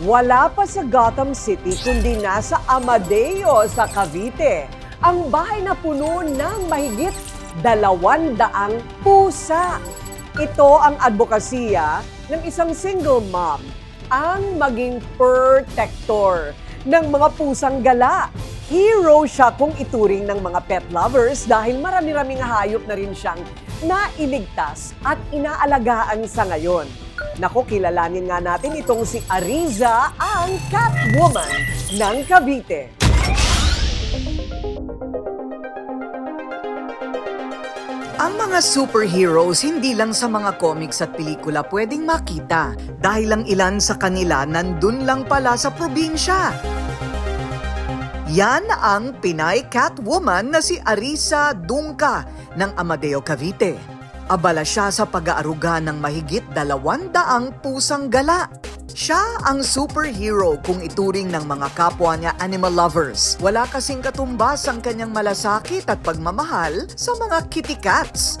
Wala pa sa Gotham City kundi nasa Amadeo sa Cavite. Ang bahay na puno ng mahigit dalawan daang pusa. Ito ang advokasya ng isang single mom ang maging protector ng mga pusang gala. Hero siya kung ituring ng mga pet lovers dahil marami-raming hayop na rin siyang nailigtas at inaalagaan sa ngayon. Naku, kilalanin nga natin itong si Ariza, ang Catwoman ng Cavite. Ang mga superheroes hindi lang sa mga comics at pelikula pwedeng makita dahil ang ilan sa kanila nandun lang pala sa probinsya. Yan ang Pinay Catwoman na si Arisa Dungka ng Amadeo Cavite. Abala siya sa pag-aaruga ng mahigit dalawan daang pusang gala. Siya ang superhero kung ituring ng mga kapwa niya animal lovers. Wala kasing katumbas ang kanyang malasakit at pagmamahal sa mga kitty cats.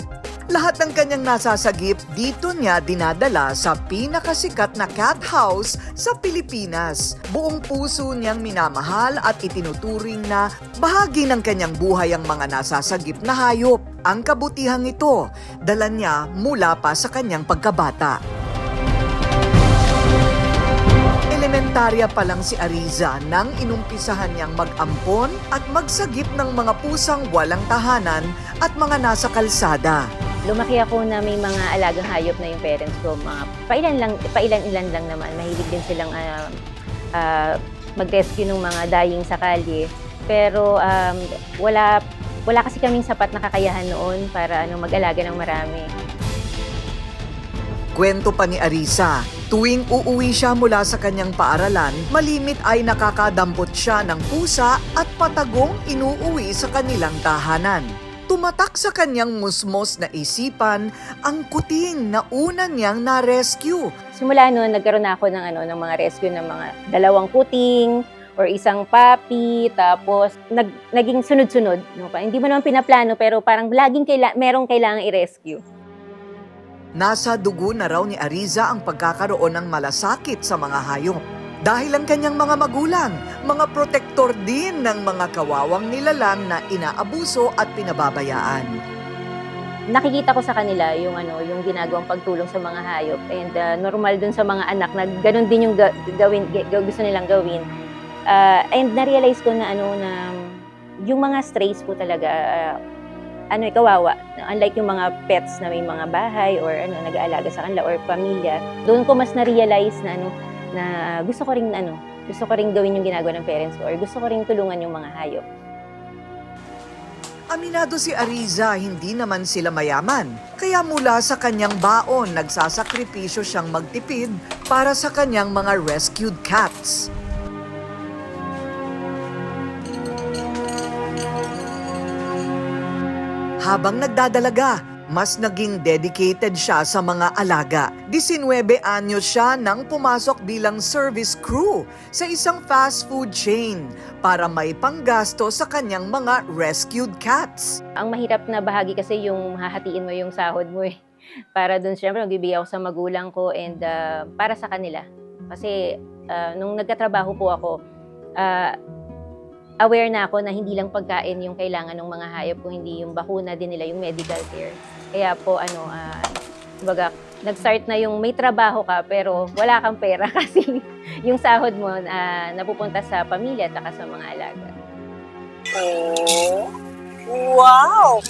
Lahat ng kanyang nasasagip dito niya dinadala sa pinakasikat na cat house sa Pilipinas. Buong puso niyang minamahal at itinuturing na bahagi ng kanyang buhay ang mga nasasagip na hayop. Ang kabutihang ito, dala niya mula pa sa kanyang pagkabata. Elementarya pa lang si Ariza nang inumpisahan niyang mag-ampon at magsagip ng mga pusang walang tahanan at mga nasa kalsada. Lumaki ako na may mga alagang hayop na yung parents ko. Mga pailan lang, pailan-ilan lang naman. Mahilig din silang ah, ah, mag-rescue ng mga dying sa kalye. Pero um, wala wala kasi kaming sapat na kakayahan noon para ano mag-alaga ng marami. Kwento pa ni Arisa, tuwing uuwi siya mula sa kanyang paaralan, malimit ay nakakadampot siya ng pusa at patagong inuuwi sa kanilang tahanan. Tumatak sa kanyang musmos na isipan ang kuting na una niyang na-rescue. Simula noon nagkaroon na ako ng ano ng mga rescue ng mga dalawang kuting or isang papi tapos nag, naging sunod-sunod no pa hindi mo naman pinaplano pero parang laging kaila, merong kailangang i-rescue Nasa dugo na raw ni Ariza ang pagkakaroon ng malasakit sa mga hayop. Dahil ang kanyang mga magulang, mga protektor din ng mga kawawang nilalang na inaabuso at pinababayaan. nakikita ko sa kanila yung ano yung ginagawang pagtulong sa mga hayop and uh, normal dun sa mga anak na ganun din yung ga- gawin ga- gusto nilang gawin Uh, and na-realize ko na ano na yung mga strays po talaga uh, ano eh, kawawa unlike yung mga pets na may mga bahay or ano nag-aalaga sa kanila or pamilya doon ko mas na-realize na ano na gusto ko ring ano gusto ko ring gawin yung ginagawa ng parents ko or gusto ko ring tulungan yung mga hayop Aminado si Ariza, hindi naman sila mayaman. Kaya mula sa kanyang baon, nagsasakripisyo siyang magtipid para sa kanyang mga rescued cats. Habang nagdadalaga, mas naging dedicated siya sa mga alaga. 19 anyos siya nang pumasok bilang service crew sa isang fast food chain para may panggasto sa kanyang mga rescued cats. Ang mahirap na bahagi kasi yung hahatiin mo yung sahod mo eh. Para dun syempre magbibigay ako sa magulang ko and uh, para sa kanila. Kasi uh, nung nagkatrabaho po ako, uh, aware na ako na hindi lang pagkain yung kailangan ng mga hayop kung hindi yung bakuna din nila, yung medical care. Kaya po ano, uh, kumbaga, nag-start na yung may trabaho ka pero wala kang pera kasi yung sahod mo uh, napupunta sa pamilya at sa mga alaga. Oh, wow!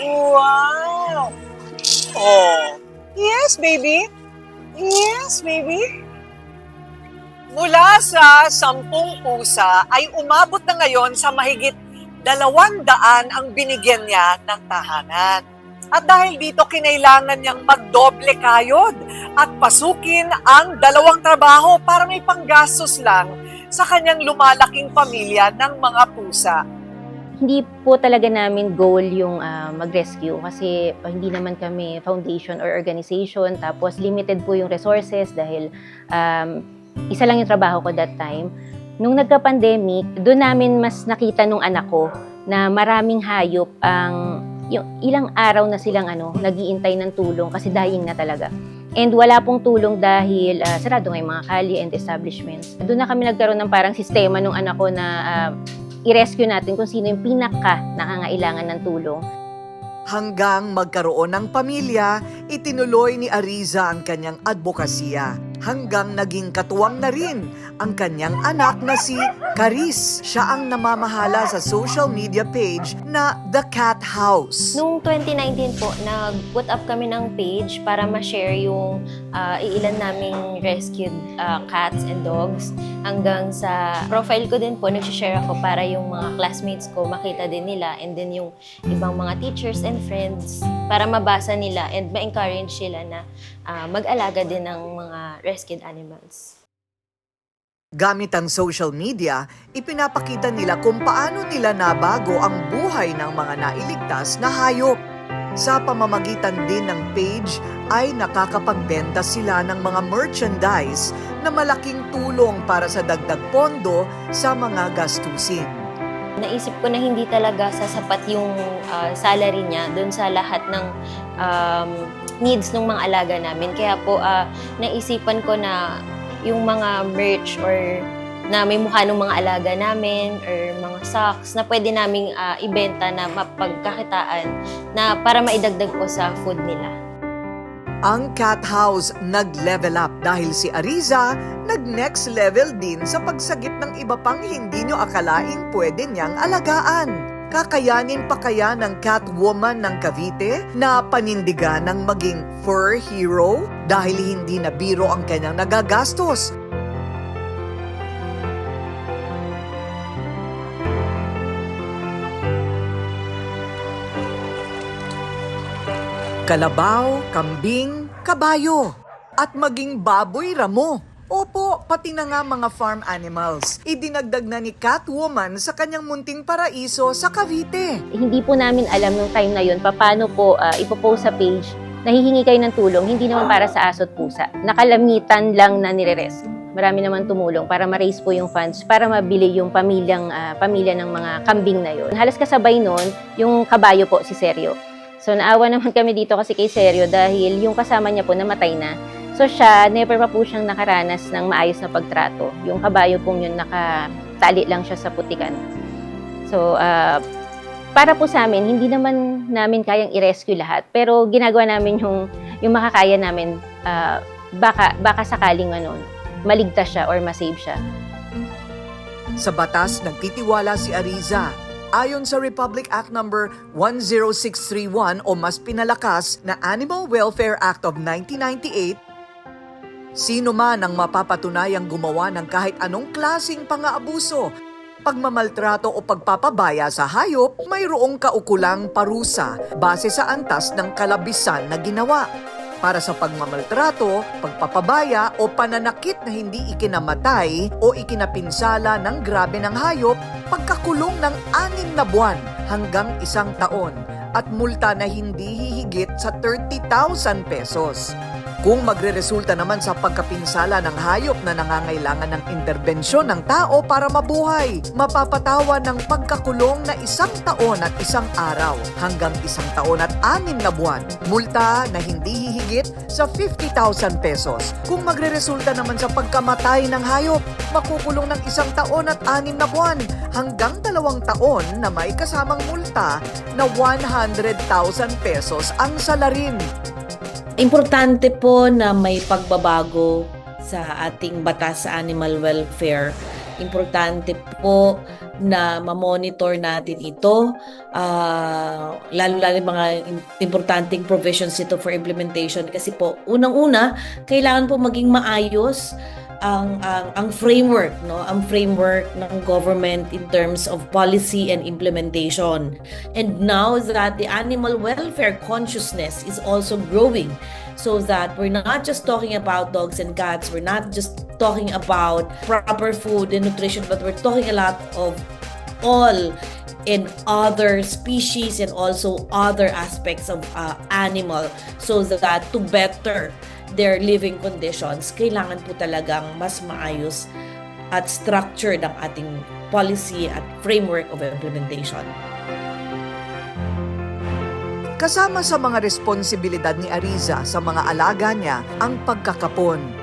Wow! Oh, yes, baby. Yes, baby. Mula sa sampung pusa ay umabot na ngayon sa mahigit dalawang daan ang binigyan niya ng tahanan. At dahil dito kinailangan niyang magdoble kayod at pasukin ang dalawang trabaho para may panggastos lang sa kanyang lumalaking pamilya ng mga pusa. hindi po talaga namin goal yung ah, mag-rescue kasi ah, hindi naman kami foundation or organization tapos limited po yung resources dahil um, isa lang yung trabaho ko that time. Nung nagka-pandemic, doon namin mas nakita nung anak ko na maraming hayop ang yung ilang araw na silang ano, nagiintay ng tulong kasi dying na talaga. And wala pong tulong dahil ah, sarado nga yung mga kali and establishments. Doon na kami nagkaroon ng parang sistema nung anak ko na ah, i-rescue natin kung sino yung pinaka nakangailangan ng tulong. Hanggang magkaroon ng pamilya, itinuloy ni Ariza ang kanyang advokasya. Hanggang naging katuwang na rin ang kanyang anak na si Caris. Siya ang namamahala sa social media page na The Cat House. Noong 2019 po, nag-put up kami ng page para ma-share yung ah, iilan naming rescued ah, cats and dogs. Hanggang sa profile ko din po, nag-share ako para yung mga classmates ko makita din nila and then yung ibang mga teachers and friends para mabasa nila and ma-encourage sila na ah, mag-alaga din ng mga rescued animals. Gamit ang social media, ipinapakita nila kung paano nila nabago ang buhay ng mga nailigtas na hayop. Sa pamamagitan din ng page ay nakakapagbenta sila ng mga merchandise na malaking tulong para sa dagdag pondo sa mga gastusin. Naisip ko na hindi talaga sasapat yung ah, salary niya doon sa lahat ng um, needs ng mga alaga namin. Kaya po ah, naisipan ko na yung mga merch or na may mukha ng mga alaga namin or mga socks na pwede naming ah, ibenta na mapagkakitaan na para maidagdag po sa food nila. Ang cat house nag-level up dahil si Ariza nag-next level din sa pagsagip ng iba pang hindi nyo akalaing pwede niyang alagaan. Kakayanin pa kaya ng Catwoman ng Cavite na panindigan ng maging fur hero dahil hindi na biro ang kanyang nagagastos? Kalabaw, kambing, kabayo, at maging baboy ramo. Opo, pati na nga mga farm animals. Idinagdag na ni Catwoman sa kanyang munting paraiso sa Cavite. Hindi po namin alam nung time na yun paano po ah, ipopost sa page nahihingi kayo ng tulong, hindi naman para sa aso at pusa. Nakalamitan lang na nire-rescue. Marami naman tumulong para ma-raise po yung funds para mabili yung pamilyang ah, pamilya ng mga kambing na yun. Halos kasabay nun, yung kabayo po si Seryo. So naawa naman kami dito kasi kay Seryo dahil yung kasama niya po namatay na. So siya, never pa po siyang nakaranas ng maayos na pagtrato. Yung kabayo pong yun, nakatali lang siya sa putikan. So, ah, para po sa amin, hindi naman namin kayang i-rescue lahat. Pero ginagawa namin yung, yung makakaya namin, ah, baka, baka sakaling ano, maligtas siya or masave siya. Sa batas, nagtitiwala si Ariza. Ayon sa Republic Act No. 10631 o mas pinalakas na Animal Welfare Act of 1998, Sino man ang mapapatunayang gumawa ng kahit anong klasing pang-aabuso, pagmamaltrato o pagpapabaya sa hayop, mayroong kaukulang parusa base sa antas ng kalabisan na ginawa. Para sa pagmamaltrato, pagpapabaya o pananakit na hindi ikinamatay o ikinapinsala ng grabe ng hayop, pagkakulong ng anim na buwan hanggang isang taon at multa na hindi hihigit sa 30,000 pesos. Kung magreresulta naman sa pagkapinsala ng hayop na nangangailangan ng interbensyon ng tao para mabuhay, mapapatawa ng pagkakulong na isang taon at isang araw hanggang isang taon at anim na buwan. Multa na hindi hihigit sa 50,000 pesos. Kung magreresulta naman sa pagkamatay ng hayop, makukulong ng isang taon at anim na buwan hanggang dalawang taon na may kasamang multa na 100,000 pesos ang salarin. Importante po na may pagbabago sa ating batas sa animal welfare. Importante po na ma-monitor natin ito. Ah, lalo-lalo mga im- importanteng provisions ito for implementation kasi po unang-una kailangan po maging maayos ang ang ang framework no? Ang framework ng government in terms of policy and implementation. And now that the animal welfare consciousness is also growing so that we're not just talking about dogs and cats we're not just talking about proper food and nutrition but we're talking a lot of all in other species and also other aspects of uh, animal so that to better their living conditions, kailangan po talagang mas maayos at structure ng ating policy at framework of implementation. Kasama sa mga responsibilidad ni Ariza sa mga alaga niya ang pagkakapon.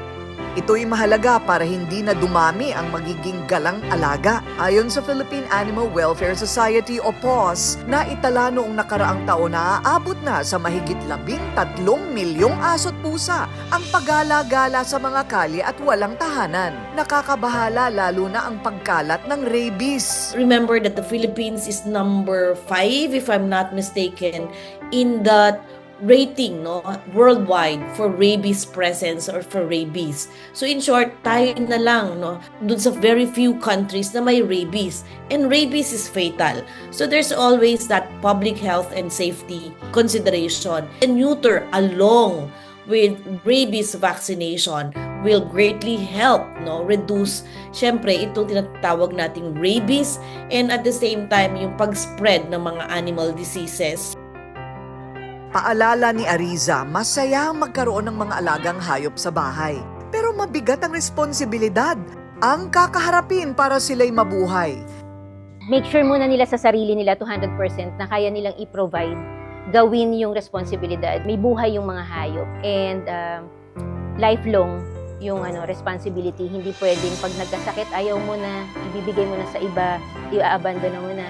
Ito'y mahalaga para hindi na dumami ang magiging galang alaga. Ayon sa Philippine Animal Welfare Society o PAWS, na itala noong nakaraang taon na aabot na sa mahigit labing tatlong milyong aso't pusa ang pagala-gala sa mga kalye at walang tahanan. Nakakabahala lalo na ang pagkalat ng rabies. Remember that the Philippines is number five, if I'm not mistaken, in the rating no worldwide for rabies presence or for rabies. So in short, tayo na lang no dun sa very few countries na may rabies and rabies is fatal. So there's always that public health and safety consideration. And neuter along with rabies vaccination will greatly help no reduce syempre itong tinatawag nating rabies and at the same time yung pag-spread ng mga animal diseases Paalala ni Ariza, masaya ang magkaroon ng mga alagang hayop sa bahay. Pero mabigat ang responsibilidad. Ang kakaharapin para sila'y mabuhay. make sure muna nila sa sarili nila 200% na kaya nilang i-provide, gawin yung responsibilidad. May buhay yung mga hayop and um, lifelong yung ano responsibility. Hindi pwedeng pag nagkasakit, ayaw mo na, ibibigay mo na sa iba, i-abandon mo na.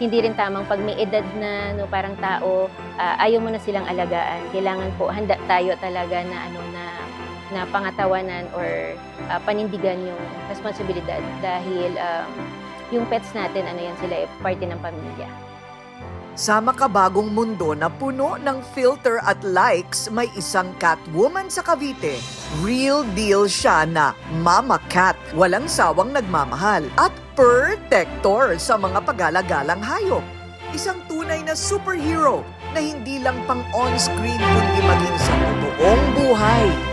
Hindi rin tamang pag may edad na no, parang tao, ah, ayaw mo na silang alagaan. Kailangan po, handa tayo talaga na ano na na pangatawanan or ah, panindigan yung responsibilidad dahil um, yung pets natin, ano yan sila, eh, parte ng pamilya. Sa makabagong mundo na puno ng filter at likes, may isang catwoman sa Cavite. Real deal siya na mama cat, walang sawang nagmamahal at protector sa mga pagalagalang hayop. Isang tunay na superhero na hindi lang pang on-screen kundi maging sa totoong buhay.